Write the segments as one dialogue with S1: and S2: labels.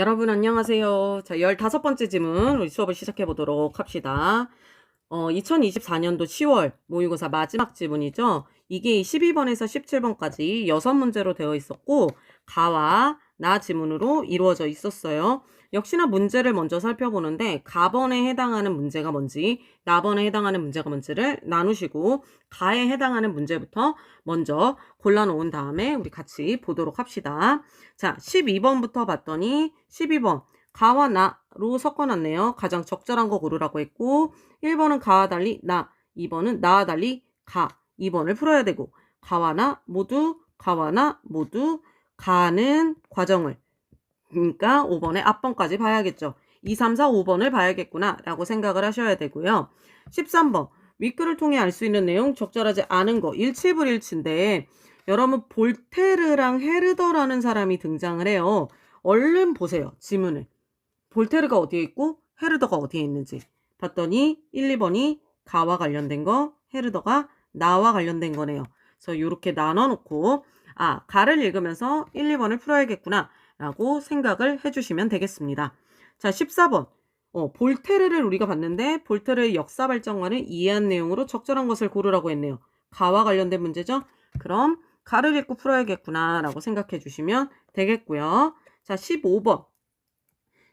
S1: 여러분 안녕하세요. 자, 15번째 질문 우리 수업을 시작해 보도록 합시다. 어, 2024년도 10월 모의고사 마지막 지문이죠. 이게 12번에서 17번까지 6문제로 되어 있었고 가와 나 지문으로 이루어져 있었어요. 역시나 문제를 먼저 살펴보는데 가번에 해당하는 문제가 뭔지 나번에 해당하는 문제가 뭔지를 나누시고 가에 해당하는 문제부터 먼저 골라놓은 다음에 우리 같이 보도록 합시다. 자, 12번부터 봤더니 12번 가와 나로 섞어놨네요. 가장 적절한 거 고르라고 했고 1번은 가와 달리 나, 2번은 나와 달리 가. 2번을 풀어야 되고 가와 나 모두 가와 나 모두 가는 과정을 그러니까 5번의 앞번까지 봐야겠죠. 2, 3, 4, 5번을 봐야겠구나 라고 생각을 하셔야 되고요. 13번 윗글을 통해 알 수 있는 내용 적절하지 않은 거 일치불일치인데 여러분 볼테르랑 헤르더라는 사람이 등장을 해요. 얼른 보세요. 지문을. 볼테르가 어디에 있고 헤르더가 어디에 있는지 봤더니 1, 2번이 가와 관련된 거, 헤르더가 나와 관련된 거네요. 그래서 이렇게 나눠놓고 아 가를 읽으면서 1, 2번을 풀어야겠구나 라고 생각을 해주시면 되겠습니다. 자 14번 어, 볼테르를 우리가 봤는데 볼테르의 역사 발전과는 이해한 내용으로 적절한 것을 고르라고 했네요. 가와 관련된 문제죠? 그럼 가를 읽고 풀어야겠구나 라고 생각해 주시면 되겠고요. 자 15번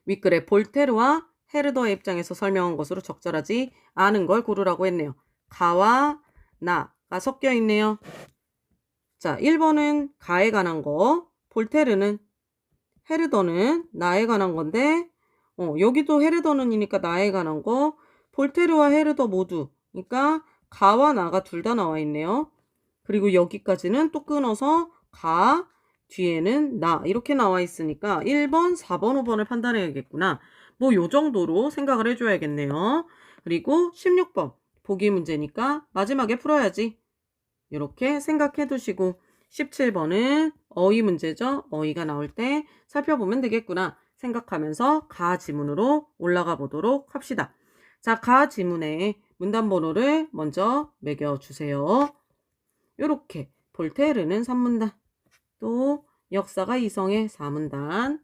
S1: 윗글에 볼테르와 헤르더의 입장에서 설명한 것으로 적절하지 않은 걸 고르라고 했네요. 가와 나가 섞여 있네요. 자 1번은 가에 관한 거 볼테르는 헤르더는 나에 관한 건데 어, 여기도 헤르더는이니까 나에 관한 거 볼테르와 헤르더 모두 그러니까 가와 나가 둘 다 나와 있네요. 그리고 여기까지는 또 끊어서 가 뒤에는 나 이렇게 나와 있으니까 1번, 4번, 5번을 판단해야겠구나. 뭐 요 정도로 생각을 해줘야겠네요. 그리고 16번 보기 문제니까 마지막에 풀어야지. 이렇게 생각해 두시고 17번은 어휘 문제죠. 어휘가 나올 때 살펴보면 되겠구나 생각하면서 가 지문으로 올라가 보도록 합시다. 자, 가 지문에 문단 번호를 먼저 매겨 주세요. 이렇게 볼테르는 3문단, 또 역사가 이성의 4문단,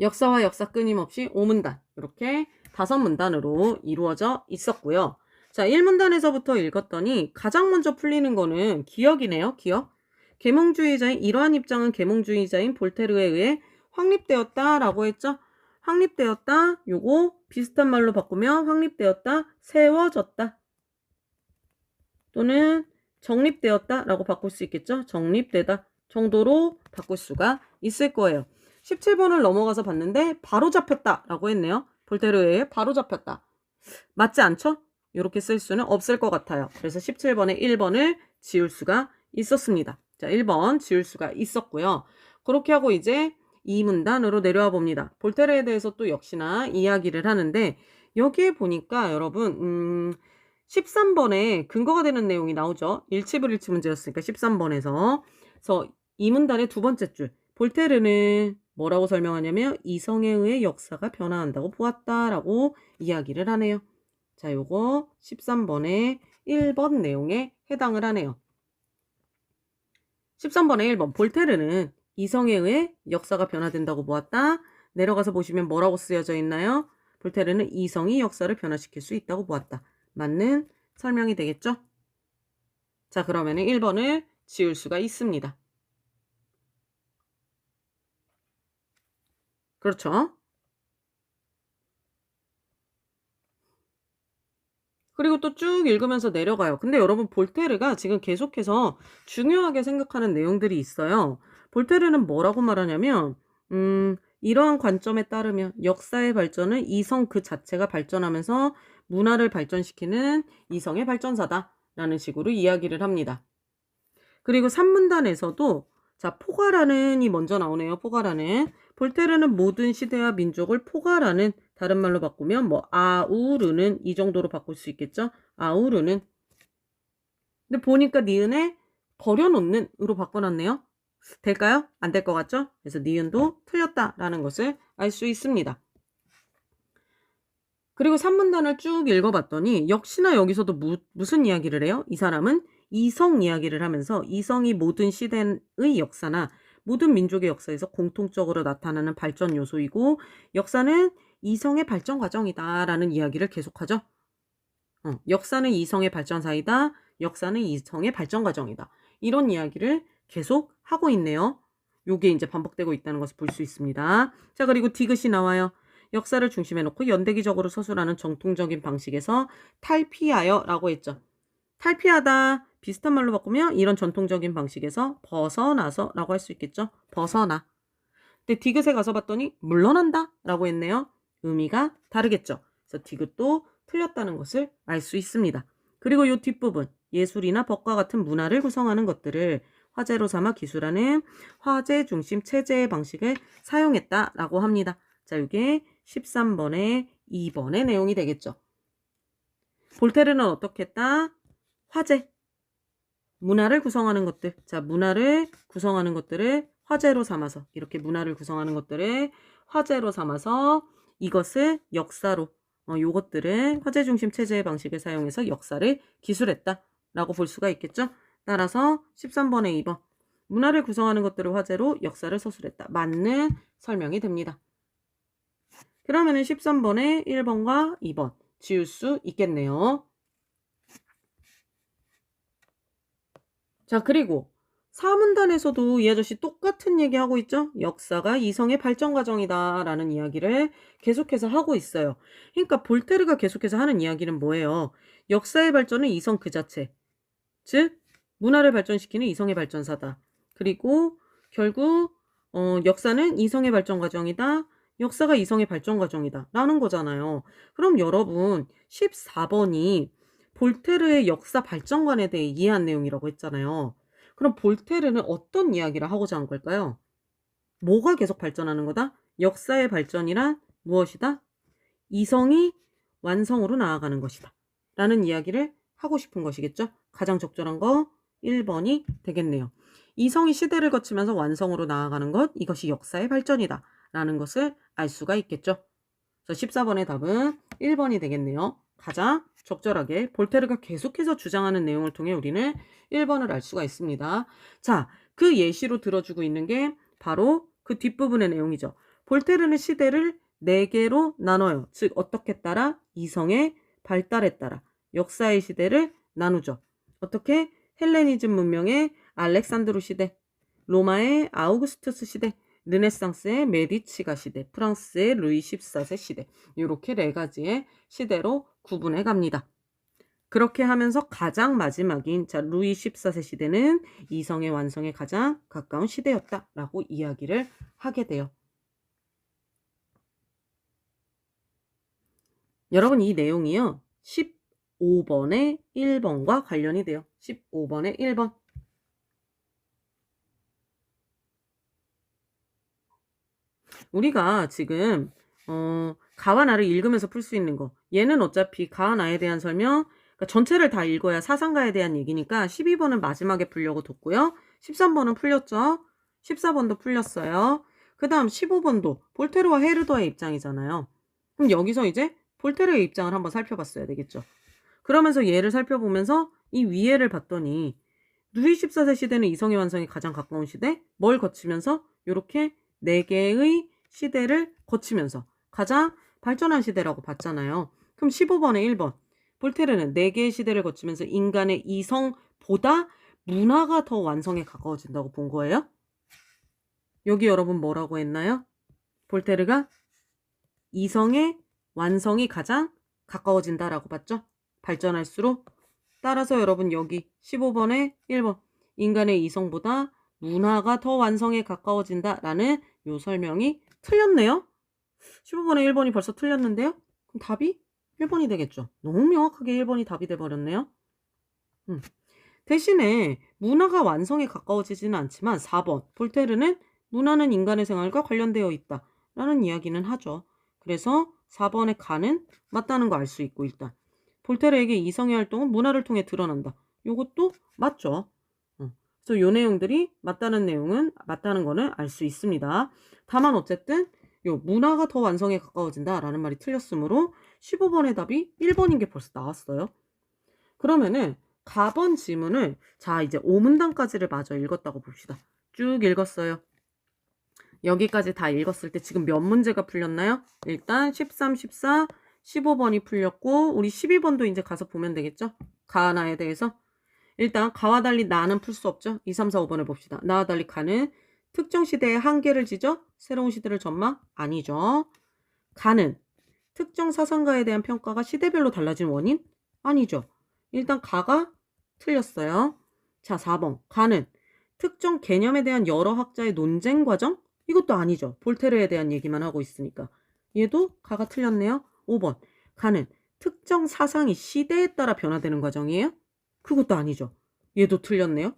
S1: 역사와 역사 끊임없이 5문단 이렇게 다섯 문단으로 이루어져 있었고요. 자, 1문단에서부터 읽었더니 가장 먼저 풀리는 거는 기억이네요. 기억. 계몽주의자인 이러한 입장은 계몽주의자인 볼테르에 의해 확립되었다라고 했죠. 확립되었다. 요거 비슷한 말로 바꾸면 확립되었다. 세워졌다. 또는 정립되었다라고 바꿀 수 있겠죠. 정립되다 정도로 바꿀 수가 있을 거예요. 17번을 넘어가서 봤는데 바로 잡혔다라고 했네요. 볼테르에 바로 잡혔다. 맞지 않죠? 이렇게 쓸 수는 없을 것 같아요. 그래서 17번에 1번을 지울 수가 있었습니다. 자, 1번 지울 수가 있었고요. 그렇게 하고 이제 이 문단으로 내려와 봅니다. 볼테르에 대해서 또 역시나 이야기를 하는데 여기에 보니까 여러분 음, 13번에 근거가 되는 내용이 나오죠. 일치불일치 문제였으니까 13번에서 그래서 이 문단의 두 번째 줄 볼테르는 뭐라고 설명하냐면 이성에 의해 역사가 변화한다고 보았다라고 이야기를 하네요. 자, 요거 13번의 1번 내용에 해당을 하네요. 13번의 1번 볼테르는 이성에 의해 역사가 변화된다고 보았다. 내려가서 보시면 뭐라고 쓰여져 있나요? 볼테르는 이성이 역사를 변화시킬 수 있다고 보았다. 맞는 설명이 되겠죠? 자, 그러면 1번을 지울 수가 있습니다. 그렇죠? 그리고 또 쭉 읽으면서 내려가요. 근데 여러분 볼테르가 지금 계속해서 중요하게 생각하는 내용들이 있어요. 볼테르는 뭐라고 말하냐면 음, 이러한 관점에 따르면 역사의 발전은 이성 그 자체가 발전하면서 문화를 발전시키는 이성의 발전사다라는 식으로 이야기를 합니다. 그리고 3문단에서도 자, 포가라는이 먼저 나오네요. 포가라는. 볼테르는 모든 시대와 민족을 포가라는 다른 말로 바꾸면 뭐 아우르는 이 정도로 바꿀 수 있겠죠? 아우르는. 근데 보니까 니은에 버려놓는 으로 바꿔놨네요. 될까요? 안 될 것 같죠? 그래서 니은도 틀렸다라는 것을 알 수 있습니다. 그리고 3문단을 쭉 읽어봤더니 역시나 여기서도 무, 무슨 이야기를 해요? 이 사람은 이성 이야기를 하면서 이성이 모든 시대의 역사나 모든 민족의 역사에서 공통적으로 나타나는 발전 요소이고 역사는 이성의 발전 과정이다라는 이야기를 계속하죠. 어, 역사는 이성의 발전사이다. 역사는 이성의 발전 과정이다. 이런 이야기를 계속 하고 있네요. 요게 이제 반복되고 있다는 것을 볼 수 있습니다. 자, 그리고 디귿이 나와요. 역사를 중심에 놓고 연대기적으로 서술하는 정통적인 방식에서 탈피하여 라고 했죠. 탈피하다 비슷한 말로 바꾸면 이런 전통적인 방식에서 벗어나서 라고 할 수 있겠죠. 벗어나. 근데 디귿에 가서 봤더니 물러난다 라고 했네요. 의미가 다르겠죠. 그래서 디귿도 틀렸다는 것을 알 수 있습니다. 그리고 이 뒷부분 예술이나 법과 같은 문화를 구성하는 것들을 화제로 삼아 기술하는 화제 중심 체제의 방식을 사용했다라고 합니다. 자, 이게 13번의 2번의 내용이 되겠죠. 볼테르는 어떻게 했다? 화제. 문화를 구성하는 것들. 자, 문화를 구성하는 것들을 화제로 삼아서 이렇게 문화를 구성하는 것들을 화제로 삼아서 이것을 역사로 어, 요것들을 화제 중심 체제의 방식을 사용해서 역사를 기술했다라고 볼 수가 있겠죠. 따라서 13번에 2번 문화를 구성하는 것들을 화제로 역사를 서술했다. 맞는 설명이 됩니다. 그러면은 13번에 1번과 2번 지울 수 있겠네요. 자, 그리고 사문단에서도 이 아저씨 똑같은 얘기 하고 있죠? 역사가 이성의 발전 과정이다 라는 이야기를 계속해서 하고 있어요. 그러니까 볼테르가 계속해서 하는 이야기는 뭐예요? 역사의 발전은 이성 그 자체. 즉, 문화를 발전시키는 이성의 발전사다. 그리고 결국 어, 역사는 이성의 발전 과정이다. 역사가 이성의 발전 과정이다. 라는 거잖아요. 그럼 여러분 14번이 볼테르의 역사 발전관에 대해 이해한 내용이라고 했잖아요. 그럼 볼테르는 어떤 이야기를 하고자 한 걸까요? 뭐가 계속 발전하는 거다? 역사의 발전이란 무엇이다? 이성이 완성으로 나아가는 것이다. 라는 이야기를 하고 싶은 것이겠죠? 가장 적절한 거 1번이 되겠네요. 이성이 시대를 거치면서 완성으로 나아가는 것, 이것이 역사의 발전이다. 라는 것을 알 수가 있겠죠. 그래서 14번의 답은 1번이 되겠네요. 가장 적절하게 볼테르가 계속해서 주장하는 내용을 통해 우리는 1번을 알 수가 있습니다. 자, 그 예시로 들어주고 있는 게 바로 그 뒷부분의 내용이죠. 볼테르는 시대를 4개로 나눠요. 즉, 어떻게 따라? 이성의 발달에 따라 역사의 시대를 나누죠. 어떻게? 헬레니즘 문명의 알렉산드로 시대, 로마의 아우구스투스 시대, 르네상스의 메디치가 시대, 프랑스의 루이 14세 시대 이렇게 네 가지의 시대로 구분해 갑니다. 그렇게 하면서 가장 마지막인 자 루이 14세 시대는 이성의 완성에 가장 가까운 시대였다라고 이야기를 하게 돼요. 여러분 이 내용이요. 15번의 1번과 관련이 돼요. 15번의 1번. 우리가 지금 어, 가와 나를 읽으면서 풀 수 있는 거. 얘는 어차피 가와 나에 대한 설명, 그러니까 전체를 다 읽어야 사상가에 대한 얘기니까 12번은 마지막에 풀려고 뒀고요. 13번은 풀렸죠. 14번도 풀렸어요. 그 다음 15번도 볼테르와 헤르도의 입장이잖아요. 그럼 여기서 이제 볼테르의 입장을 한번 살펴봤어야 되겠죠. 그러면서 얘를 살펴보면서 이 위에를 봤더니 루이 14세 시대는 이성의 완성이 가장 가까운 시대, 뭘 거치면서 이렇게 네 개의 시대를 거치면서 가장 발전한 시대라고 봤잖아요. 그럼 15번에 1번. 볼테르는 네 개의 시대를 거치면서 인간의 이성보다 문화가 더 완성에 가까워진다고 본 거예요. 여기 여러분 뭐라고 했나요? 볼테르가 이성의 완성이 가장 가까워진다라고 봤죠? 발전할수록 따라서 여러분 여기 15번에 1번 인간의 이성보다 문화가 더 완성에 가까워진다라는 요 설명이 틀렸네요. 15번에 1번이 벌써 틀렸는데요. 그럼 답이 1번이 되겠죠. 너무 명확하게 1번이 답이 돼버렸네요. 음. 대신에 문화가 완성에 가까워지지는 않지만 4번 볼테르는 문화는 인간의 생활과 관련되어 있다 라는 이야기는 하죠. 그래서 4번의 가는 맞다는 거 알 수 있고 일단 볼테르에게 이성의 활동은 문화를 통해 드러난다. 요것도 맞죠. 그래서 요 내용들이 맞다는 내용은 맞다는 거는 알 수 있습니다. 다만 어쨌든 요 문화가 더 완성에 가까워진다라는 말이 틀렸으므로 15번의 답이 1번인 게 벌써 나왔어요. 그러면은 가번 지문을 자 이제 5문단까지를 마저 읽었다고 봅시다. 쭉 읽었어요. 여기까지 다 읽었을 때 지금 몇 문제가 풀렸나요? 일단 13, 14, 15번이 풀렸고 우리 12번도 이제 가서 보면 되겠죠? 가나에 대해서. 일단 가와 달리 나는 풀 수 없죠? 2, 3, 4, 5번을 봅시다. 나와 달리 가는 특정 시대의 한계를 지죠? 새로운 시대를 전망? 아니죠. 가는 특정 사상가에 대한 평가가 시대별로 달라진 원인? 아니죠. 일단 가가 틀렸어요. 자, 4번. 가는 특정 개념에 대한 여러 학자의 논쟁 과정? 이것도 아니죠. 볼테르에 대한 얘기만 하고 있으니까. 얘도 가가 틀렸네요. 5번. 가는 특정 사상이 시대에 따라 변화되는 과정이에요? 그것도 아니죠. 얘도 틀렸네요.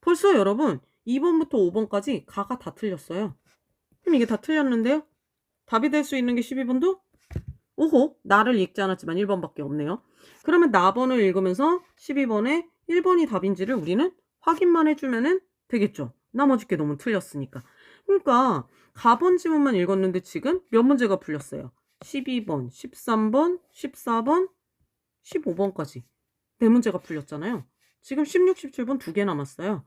S1: 벌써 여러분 2번부터 5번까지 가가 다 틀렸어요. 그럼 이게 다 틀렸는데요? 답이 될 수 있는 게 12번도? 오호, 나를 읽지 않았지만 1번밖에 없네요. 그러면 나번을 읽으면서 12번에 1번이 답인지를 우리는 확인만 해주면 되겠죠. 나머지 게 너무 틀렸으니까. 그러니까 가번 지문만 읽었는데 지금 몇 문제가 풀렸어요. 12번, 13번, 14번, 15번까지. 네 문제가 풀렸잖아요. 지금 16, 17번 두 개 남았어요.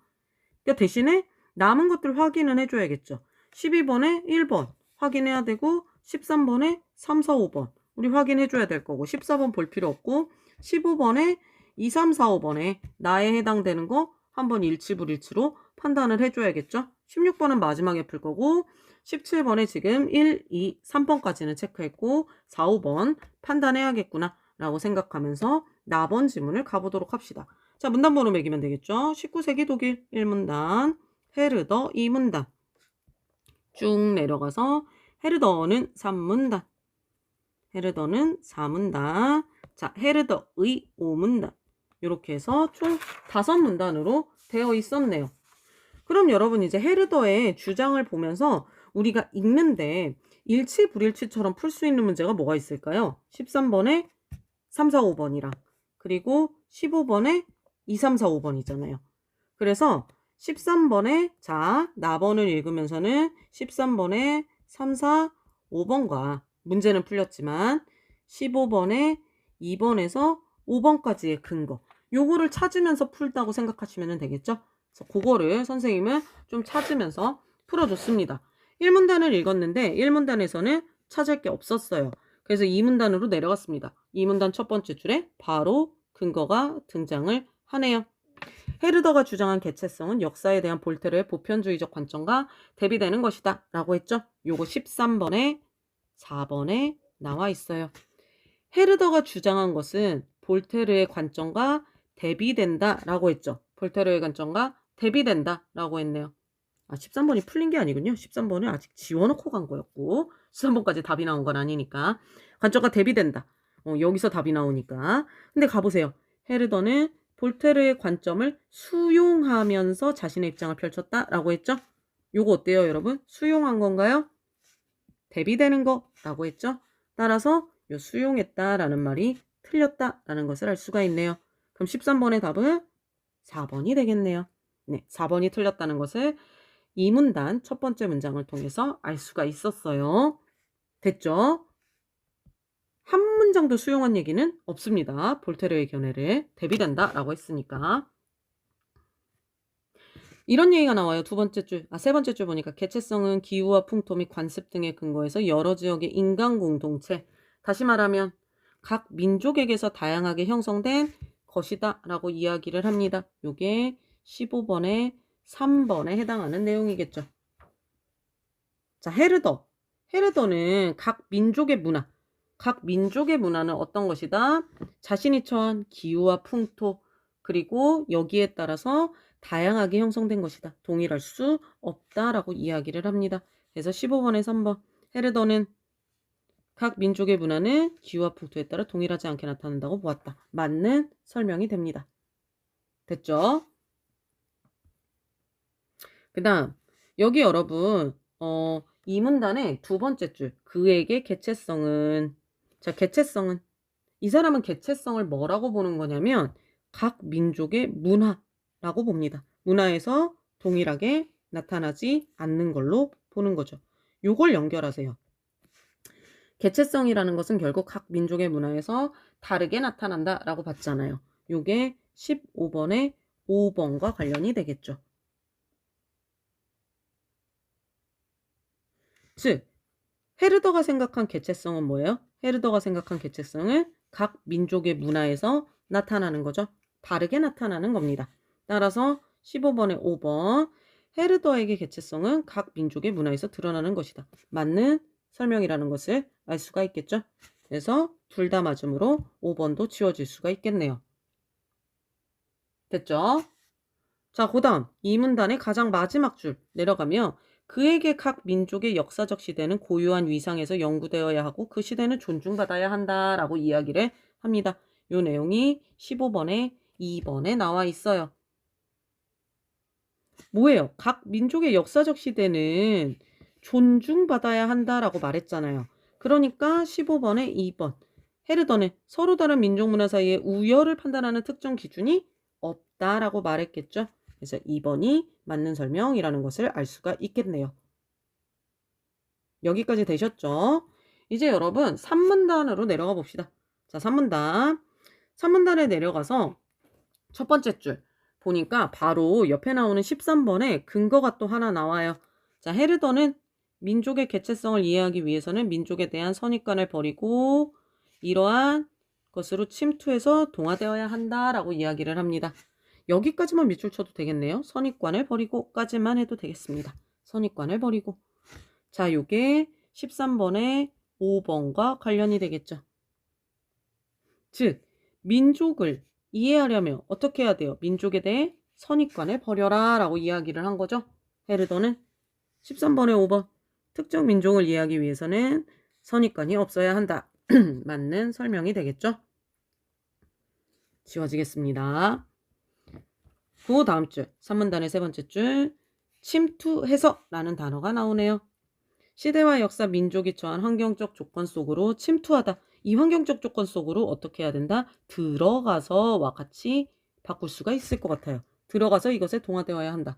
S1: 그러니까 대신에 남은 것들 확인은 해줘야겠죠. 12번에 1번 확인해야 되고 13번에 3, 4, 5번 우리 확인해줘야 될 거고 14번 볼 필요 없고 15번에 2, 3, 4, 5번에 나에 해당되는 거 한번 일치 불일치로 판단을 해줘야겠죠. 16번은 마지막에 풀 거고 17번에 지금 1, 2, 3번까지는 체크했고 4, 5번 판단해야겠구나 라고 생각하면서 나번 지문을 가보도록 합시다. 자, 문단번호 매기면 되겠죠. 19세기 독일 1문단, 헤르더 2문단. 쭉 내려가서 헤르더는 3문단. 헤르더는 4문단. 자, 헤르더의 5문단. 이렇게 해서 총 5문단으로 되어 있었네요. 그럼 여러분 이제 헤르더의 주장을 보면서 우리가 읽는데 일치 불일치처럼 풀 수 있는 문제가 뭐가 있을까요? 13번에 3, 4, 5번이랑 그리고 15번에 2, 3, 4, 5번이잖아요. 그래서 13번에 자 나번을 읽으면서는 13번에 3, 4, 5번과 문제는 풀렸지만 15번에 2번에서 5번까지의 근거 요거를 찾으면서 풀다고 생각하시면 되겠죠? 그래서 그거를 선생님은 좀 찾으면서 풀어줬습니다. 1문단을 읽었는데 1문단에서는 찾을 게 없었어요. 그래서 2문단으로 내려갔습니다. 2문단 첫 번째 줄에 바로 근거가 등장을 하네요. 헤르더가 주장한 개체성은 역사에 대한 볼테르의 보편주의적 관점과 대비되는 것이다 라고 했죠. 요거 13번에 4번에 나와 있어요. 헤르더가 주장한 것은 볼테르의 관점과 대비된다 라고 했죠. 볼테르의 관점과 대비된다 라고 했네요. 아, 13번이 풀린 게 아니군요. 13번을 아직 지워놓고 간 거였고 13번까지 답이 나온 건 아니니까 관점과 대비된다. 어, 여기서 답이 나오니까. 근데 가보세요. 헤르더는 볼테르의 관점을 수용하면서 자신의 입장을 펼쳤다라고 했죠. 요거 어때요, 여러분? 수용한 건가요? 대비되는 거라고 했죠. 따라서 요 수용했다라는 말이 틀렸다라는 것을 알 수가 있네요. 그럼 13번의 답은 4번이 되겠네요. 네, 4번이 틀렸다는 것을 이 문단 첫 번째 문장을 통해서 알 수가 있었어요. 됐죠? 한 문장도 수용한 얘기는 없습니다. 볼테르의 견해를 대비된다 라고 했으니까. 이런 얘기가 나와요. 두 번째 줄, 아, 세 번째 줄 보니까 개체성은 기후와 풍토 및 관습 등에 근거해서 여러 지역의 인간 공동체, 다시 말하면 각 민족에게서 다양하게 형성된 것이다 라고 이야기를 합니다. 요게 15번에 3번에 해당하는 내용이겠죠. 자, 헤르더. 헤르더는 각 민족의 문화, 각 민족의 문화는 어떤 것이다? 자신이 처한 기후와 풍토, 그리고 여기에 따라서 다양하게 형성된 것이다. 동일할 수 없다라고 이야기를 합니다. 그래서 15번에 3번. 헤르더는 각 민족의 문화는 기후와 풍토에 따라 동일하지 않게 나타난다고 보았다. 맞는 설명이 됩니다. 됐죠? 그 다음, 여기 여러분, 어, 이 문단의 두 번째 줄, 그에게 개체성은, 자, 개체성은, 이 사람은 개체성을 뭐라고 보는 거냐면, 각 민족의 문화라고 봅니다. 문화에서 동일하게 나타나지 않는 걸로 보는 거죠. 요걸 연결하세요. 개체성이라는 것은 결국 각 민족의 문화에서 다르게 나타난다라고 봤잖아요. 요게 15번의 5번과 관련이 되겠죠. 즉 헤르더가 생각한 개체성은 뭐예요? 헤르더가 생각한 개체성은 각 민족의 문화에서 나타나는 거죠. 다르게 나타나는 겁니다. 따라서 15번에 5번 헤르더에게 개체성은 각 민족의 문화에서 드러나는 것이다. 맞는 설명이라는 것을 알 수가 있겠죠. 그래서 둘 다 맞음으로 5번도 지워질 수가 있겠네요. 됐죠? 자, 그 다음 이 문단의 가장 마지막 줄 내려가면 그에게 각 민족의 역사적 시대는 고유한 위상에서 연구되어야 하고 그 시대는 존중받아야 한다라고 이야기를 합니다. 이 내용이 15번에 2번에 나와 있어요. 뭐예요? 각 민족의 역사적 시대는 존중받아야 한다라고 말했잖아요. 그러니까 15번에 2번. 헤르더는 서로 다른 민족 문화 사이의 우열을 판단하는 특정 기준이 없다라고 말했겠죠. 그래서 2번이 맞는 설명이라는 것을 알 수가 있겠네요. 여기까지 되셨죠? 이제 여러분 3문단으로 내려가 봅시다. 자, 3문단. 3문단에 내려가서 첫 번째 줄 보니까 바로 옆에 나오는 13번에 근거가 또 하나 나와요. 자, 헤르더는 민족의 개체성을 이해하기 위해서는 민족에 대한 선입관을 버리고 이러한 것으로 침투해서 동화되어야 한다라고 이야기를 합니다. 여기까지만 밑줄 쳐도 되겠네요. 선입관을 버리고까지만 해도 되겠습니다. 선입관을 버리고. 자, 요게 13번에 5번과 관련이 되겠죠. 즉, 민족을 이해하려면 어떻게 해야 돼요? 민족에 대해 선입관을 버려라 라고 이야기를 한 거죠. 헤르더는 13번에 5번 특정 민족을 이해하기 위해서는 선입관이 없어야 한다. 맞는 설명이 되겠죠. 지워지겠습니다. 그 다음 줄 3문단의 세 번째 줄 침투해서 라는 단어가 나오네요. 시대와 역사 민족이 처한 환경적 조건 속으로 침투하다. 이 환경적 조건 속으로 어떻게 해야 된다? 들어가서와 같이 바꿀 수가 있을 것 같아요. 들어가서 이것에 동화되어야 한다.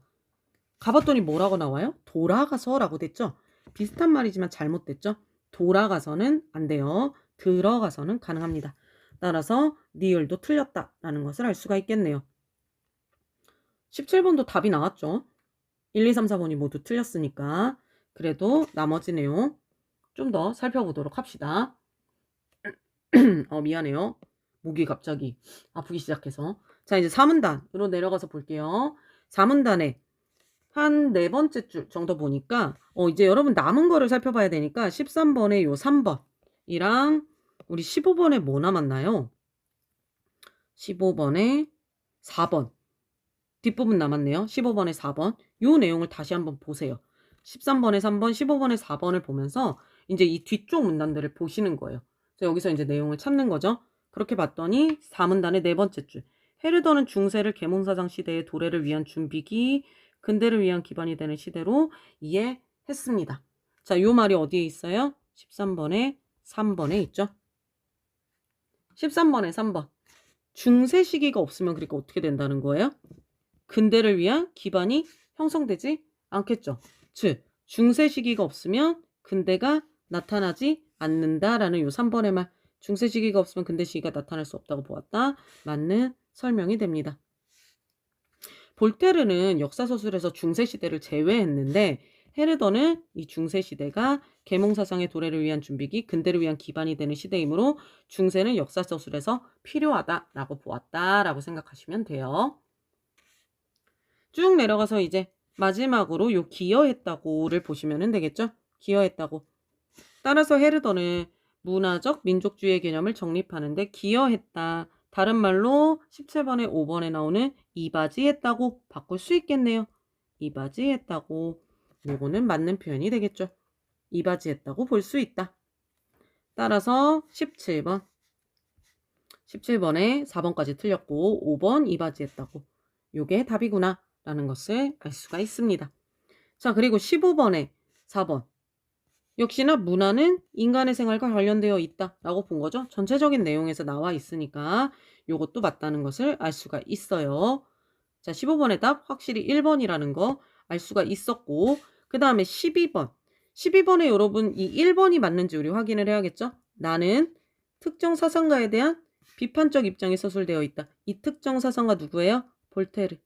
S1: 가봤더니 뭐라고 나와요? 돌아가서라고 됐죠? 비슷한 말이지만 잘못됐죠? 돌아가서는 안 돼요. 들어가서는 가능합니다. 따라서 니을도 틀렸다라는 것을 알 수가 있겠네요. 17번도 답이 나왔죠? 1, 2, 3, 4번이 모두 틀렸으니까 그래도 나머지 내용 좀 더 살펴보도록 합시다. 어, 미안해요. 목이 갑자기 아프기 시작해서. 자, 이제 4문단으로 내려가서 볼게요. 4문단에 한 네 번째 줄 정도 보니까, 어, 이제 여러분 남은 거를 살펴봐야 되니까 13번에 요 3번이랑 우리 15번에 뭐 남았나요? 15번에 4번. 뒷부분 남았네요. 15번에 4번. 요 내용을 다시 한번 보세요. 13번에 3번, 15번에 4번을 보면서 이제 이 뒤쪽 문단들을 보시는 거예요. 그래서 여기서 이제 내용을 찾는 거죠. 그렇게 봤더니 4문단의 네 번째 줄. 헤르더는 중세를 계몽사장 시대의 도래를 위한 준비기, 근대를 위한 기반이 되는 시대로 이해했습니다. 자, 요 말이 어디에 있어요? 13번에 3번에 있죠. 13번에 3번. 중세 시기가 없으면 그러니까 어떻게 된다는 거예요? 근대를 위한 기반이 형성되지 않겠죠. 즉, 중세 시기가 없으면 근대가 나타나지 않는다라는 요 3번의 말. 중세 시기가 없으면 근대 시기가 나타날 수 없다고 보았다. 맞는 설명이 됩니다. 볼테르는 역사서술에서 중세 시대를 제외했는데 헤르더는 이 중세 시대가 계몽 사상의 도래를 위한 준비기, 근대를 위한 기반이 되는 시대이므로 중세는 역사서술에서 필요하다라고 보았다라고 생각하시면 돼요. 쭉 내려가서 이제 마지막으로 요 기여했다고를 보시면 되겠죠? 기여했다고. 따라서 헤르더는 문화적 민족주의 개념을 정립하는데 기여했다. 다른 말로 17번에 5번에 나오는 이바지했다고 바꿀 수 있겠네요. 이바지했다고. 요거는 맞는 표현이 되겠죠. 이바지했다고 볼 수 있다. 따라서 17번. 17번에 4번까지 틀렸고 5번 이바지했다고. 요게 답이구나. 라는 것을 알 수가 있습니다. 자, 그리고 15번에 4번. 역시나 문화는 인간의 생활과 관련되어 있다 라고 본 거죠. 전체적인 내용에서 나와 있으니까 이것도 맞다는 것을 알 수가 있어요. 자, 15번의 답 확실히 1번이라는 거 알 수가 있었고 그 다음에 12번. 12번에 여러분 이 1번이 맞는지 우리 확인을 해야겠죠. 나는 특정 사상가에 대한 비판적 입장이 서술되어 있다. 이 특정 사상가 누구예요? 볼테르.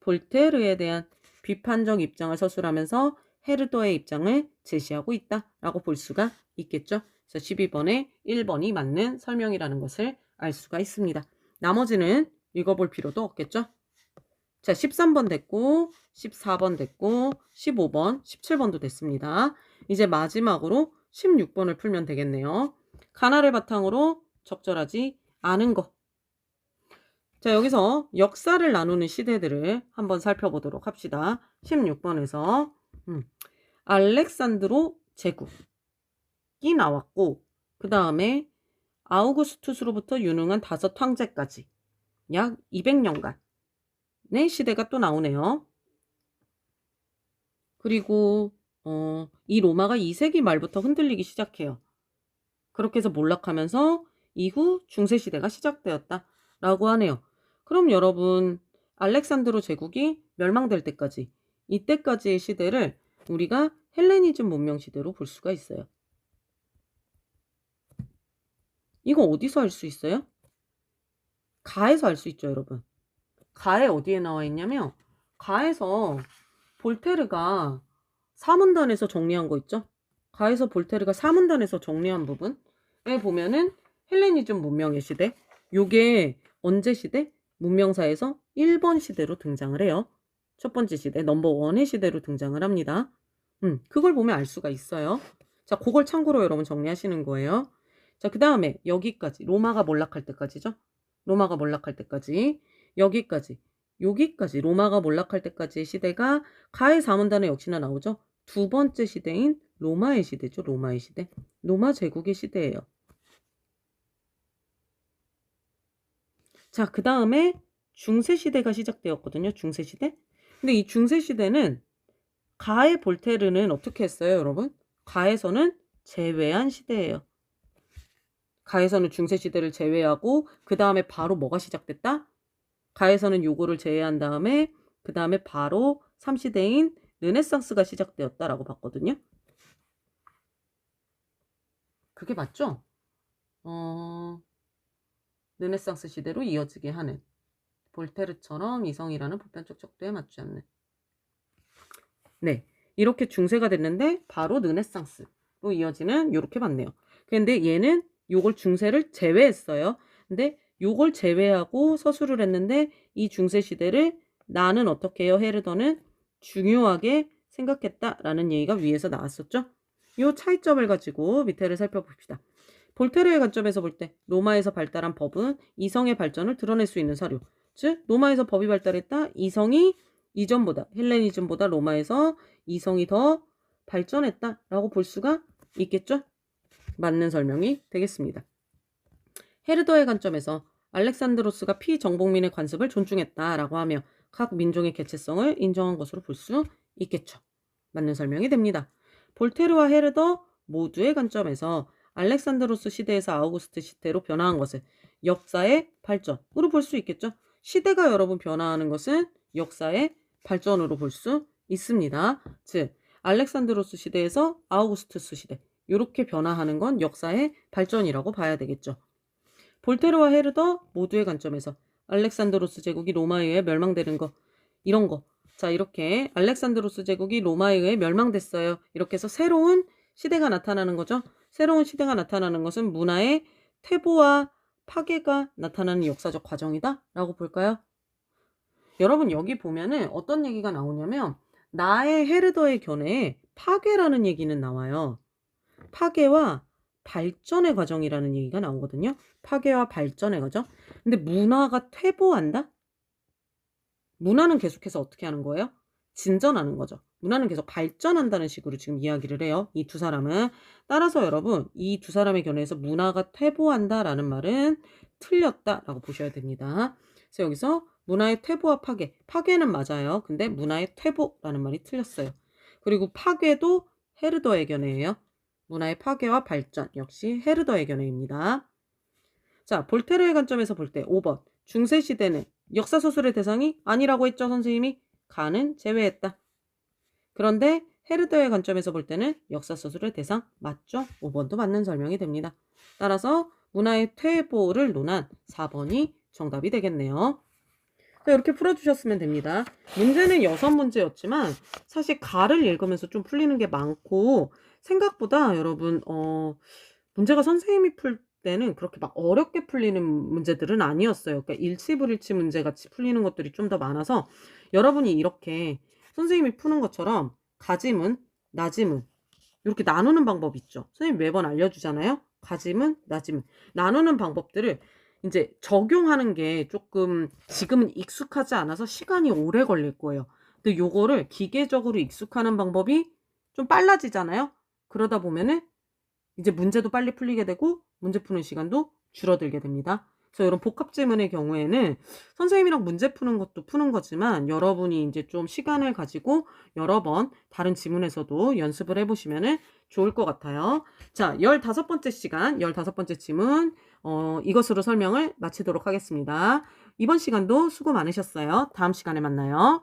S1: 볼테르에 대한 비판적 입장을 서술하면서 헤르더의 입장을 제시하고 있다라고 볼 수가 있겠죠. 그래서 12번에 1번이 맞는 설명이라는 것을 알 수가 있습니다. 나머지는 읽어볼 필요도 없겠죠. 자, 13번 됐고, 14번 됐고, 15번, 17번도 됐습니다. 이제 마지막으로 16번을 풀면 되겠네요. 가나를 바탕으로 적절하지 않은 것. 자, 여기서 역사를 나누는 시대들을 한번 살펴보도록 합시다. 16번에서 음, 알렉산드로 제국이 나왔고 그 다음에 아우구스투스로부터 유능한 다섯 황제까지 약 200년간의 시대가 또 나오네요. 그리고 어, 이 로마가 2세기 말부터 흔들리기 시작해요. 그렇게 해서 몰락하면서 이후 중세시대가 시작되었다라고 하네요. 그럼 여러분 알렉산드로 제국이 멸망될 때까지 이때까지의 시대를 우리가 헬레니즘 문명 시대로 볼 수가 있어요. 이거 어디서 알 수 있어요? 가에서 알 수 있죠, 여러분. 가에 어디에 나와 있냐면 가에서 볼테르가 사문단에서 정리한 거 있죠? 가에서 볼테르가 사문단에서 정리한 부분에 보면은 헬레니즘 문명의 시대. 요게 언제 시대? 문명사에서 1번 시대로 등장을 해요. 첫 번째 시대, 넘버 원의 시대로 등장을 합니다. 음, 그걸 보면 알 수가 있어요. 자, 그걸 참고로 여러분 정리하시는 거예요. 자, 그 다음에 여기까지, 로마가 몰락할 때까지죠? 로마가 몰락할 때까지, 여기까지, 여기까지, 로마가 몰락할 때까지의 시대가 가의 사문단에 역시나 나오죠? 두 번째 시대인 로마의 시대죠, 로마의 시대. 로마 제국의 시대예요. 자, 그 다음에 중세시대가 시작되었거든요. 중세시대. 근데 이 중세시대는 가의 볼테르는 어떻게 했어요, 여러분? 가에서는 제외한 시대예요. 가에서는 중세시대를 제외하고 그 다음에 바로 뭐가 시작됐다? 가에서는 요거를 제외한 다음에 그 다음에 바로 3시대인 르네상스가 시작되었다라고 봤거든요. 그게 맞죠? 어... 르네상스 시대로 이어지게 하는 볼테르처럼 이성이라는 보편적 척도에 맞지 않는. 네 이렇게 중세가 됐는데 바로 르네상스로 이어지는 이렇게 봤네요. 근데 얘는 요걸 중세를 제외했어요. 근데 요걸 제외하고 서술을 했는데 이 중세 시대를 나는 어떻게 해요 헤르더는 중요하게 생각했다라는 얘기가 위에서 나왔었죠. 요 차이점을 가지고 밑에를 살펴봅시다 볼테르의 관점에서 볼 때 로마에서 발달한 법은 이성의 발전을 드러낼 수 있는 사료. 즉 로마에서 법이 발달했다. 이성이 이전보다 헬레니즘보다 로마에서 이성이 더 발전했다라고 볼 수가 있겠죠? 맞는 설명이 되겠습니다. 헤르더의 관점에서 알렉산드로스가 피정복민의 관습을 존중했다라고 하며 각 민족의 개체성을 인정한 것으로 볼 수 있겠죠. 맞는 설명이 됩니다. 볼테르와 헤르더 모두의 관점에서 알렉산드로스 시대에서 아우구스트 시대로 변화한 것을 역사의 발전으로 볼 수 있겠죠. 시대가 여러분 변화하는 것은 역사의 발전으로 볼 수 있습니다. 즉 알렉산드로스 시대에서 아우구스투스 시대 이렇게 변화하는 건 역사의 발전이라고 봐야 되겠죠. 볼테르와 헤르더 모두의 관점에서 알렉산드로스 제국이 로마에 의해 멸망되는 거 이런 거. 자 이렇게 알렉산드로스 제국이 로마에 의해 멸망됐어요. 이렇게 해서 새로운 시대가 나타나는 거죠. 새로운 시대가 나타나는 것은 문화의 퇴보와 파괴가 나타나는 역사적 과정이다 라고 볼까요? 여러분 여기 보면은 어떤 얘기가 나오냐면 나의 헤르더의 견해에 파괴라는 얘기는 나와요. 파괴와 발전의 과정이라는 얘기가 나오거든요. 파괴와 발전의 과정. 근데 문화가 퇴보한다? 문화는 계속해서 어떻게 하는 거예요? 진전하는 거죠. 문화는 계속 발전한다는 식으로 지금 이야기를 해요. 이 두 사람은. 따라서 여러분, 이 두 사람의 견해에서 문화가 퇴보한다라는 말은 틀렸다라고 보셔야 됩니다. 그래서 여기서 문화의 퇴보와 파괴. 파괴는 맞아요. 근데 문화의 퇴보라는 말이 틀렸어요. 그리고 파괴도 헤르더의 견해예요. 문화의 파괴와 발전 역시 헤르더의 견해입니다. 자, 볼테르의 관점에서 볼 때 5번. 중세시대는 역사서술의 대상이 아니라고 했죠, 선생님이? 가는 제외했다. 그런데 헤르더의 관점에서 볼 때는 역사 서술의 대상 맞죠? 5번도 맞는 설명이 됩니다. 따라서 문화의 퇴보를 논한 4번이 정답이 되겠네요. 자, 이렇게 풀어주셨으면 됩니다. 문제는 여섯 문제였지만 사실 가를 읽으면서 좀 풀리는 게 많고 생각보다 여러분 어 문제가 선생님이 풀 때는 그렇게 막 어렵게 풀리는 문제들은 아니었어요. 그러니까 일치불일치 문제 같이 풀리는 것들이 좀 더 많아서 여러분이 이렇게 선생님이 푸는 것처럼 가지문, 나지문 이렇게 나누는 방법 있죠. 선생님 매번 알려주잖아요. 가지문, 나지문 나누는 방법들을 이제 적용하는 게 조금 지금은 익숙하지 않아서 시간이 오래 걸릴 거예요. 근데 요거를 기계적으로 익숙하는 방법이 좀 빨라지잖아요. 그러다 보면은 이제 문제도 빨리 풀리게 되고 문제 푸는 시간도 줄어들게 됩니다. 그래서 이런 복합 질문의 경우에는 선생님이랑 문제 푸는 것도 푸는 거지만 여러분이 이제 좀 시간을 가지고 여러 번 다른 지문에서도 연습을 해보시면 좋을 것 같아요. 자, 열다섯 번째 시간, 열다섯 번째 지문, 어, 이것으로 설명을 마치도록 하겠습니다. 이번 시간도 수고 많으셨어요. 다음 시간에 만나요.